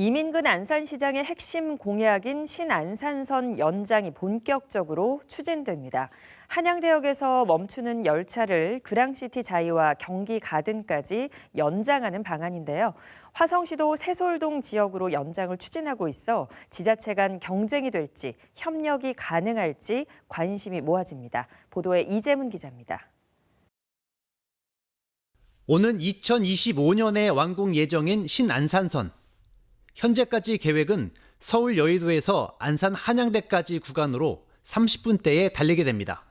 이민근 안산시장의 핵심 공약인 신안산선 연장이 본격적으로 추진됩니다. 한양대역에서 멈추는 열차를 그랑시티 자이와 경기 가든까지 연장하는 방안인데요. 화성시도 세솔동 지역으로 연장을 추진하고 있어 지자체 간 경쟁이 될지 협력이 가능할지 관심이 모아집니다. 보도에 이재문 기자입니다. 오는 2025년에 완공 예정인 신안산선. 현재까지 계획은 서울 여의도에서 안산 한양대까지 구간으로 30분대에 달리게 됩니다.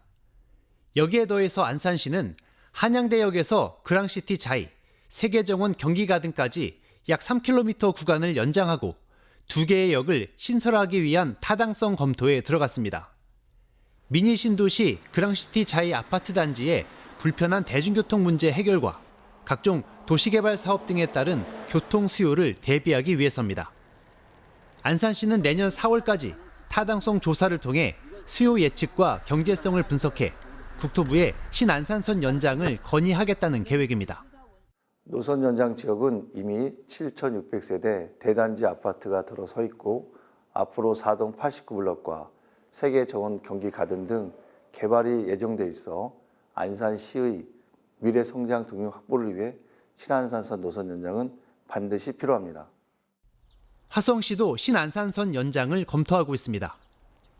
여기에 더해서 안산시는 한양대역에서 그랑시티 자이, 세계정원 경기가든까지 약 3km 구간을 연장하고 두 개의 역을 신설하기 위한 타당성 검토에 들어갔습니다. 미니 신도시 그랑시티 자이 아파트 단지의 불편한 대중교통 문제 해결과 각종 도시개발 사업 등에 따른 교통 수요를 대비하기 위해서입니다. 안산시는 내년 4월까지 타당성 조사를 통해 수요 예측과 경제성을 분석해 국토부에 신안산선 연장을 건의하겠다는 계획입니다. 노선 연장 지역은 이미 7,600세대 대단지 아파트가 들어서 있고 앞으로 4동 89블럭과 세계 정원 경기 가든 등 개발이 예정돼 있어 안산시의 미래 성장 동력 확보를 위해 신안산선 노선 연장은 반드시 필요합니다. 화성시도 신안산선 연장을 검토하고 있습니다.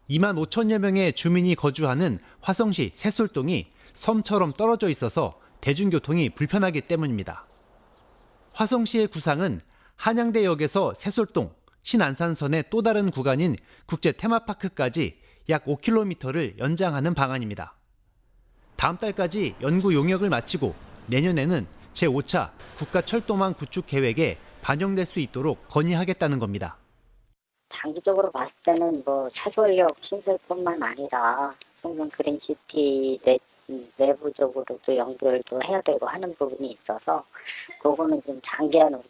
2만 5천여 명의 주민이 거주하는 화성시 새솔동이 섬처럼 떨어져 있어서 대중교통이 불편하기 때문입니다. 화성시의 구상은 한양대역에서 새솔동, 신안산선의 또 다른 구간인 국제 테마파크까지 약 5km를 연장하는 방안입니다. 다음 달까지 연구 용역을 마치고 내년에는 제5차 국가 철도망 구축 계획에 반영될 수 있도록 건의하겠다는 겁니다. 장기적으로 봤을 때는 뭐 차솔역 신설뿐만 아니라 성분 그린시티 내, 내부적으로도 연결도 해야 되고 하는 부분이 있어서 그거는 좀 장기한으로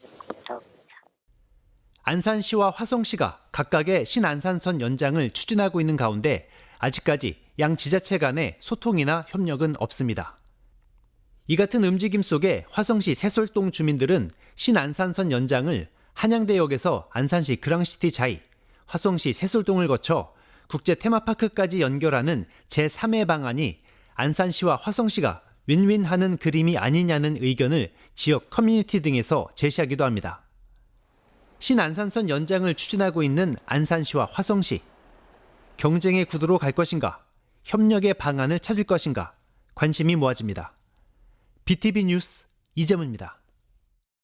좀 안산시와 화성시가 각각의 신안산선 연장을 추진하고 있는 가운데 아직까지 양 지자체 간의 소통이나 협력은 없습니다. 이 같은 움직임 속에 화성시 새솔동 주민들은 신안산선 연장을 한양대역에서 안산시 그랑시티 자이, 화성시 새솔동을 거쳐 국제 테마파크까지 연결하는 제3의 방안이 안산시와 화성시가 윈윈하는 그림이 아니냐는 의견을 지역 커뮤니티 등에서 제시하기도 합니다. 신안산선 연장을 추진하고 있는 안산시와 화성시. 경쟁의 구도로 갈 것인가? 협력의 방안을 찾을 것인가? 관심이 모아집니다. BTV 뉴스 이재문입니다.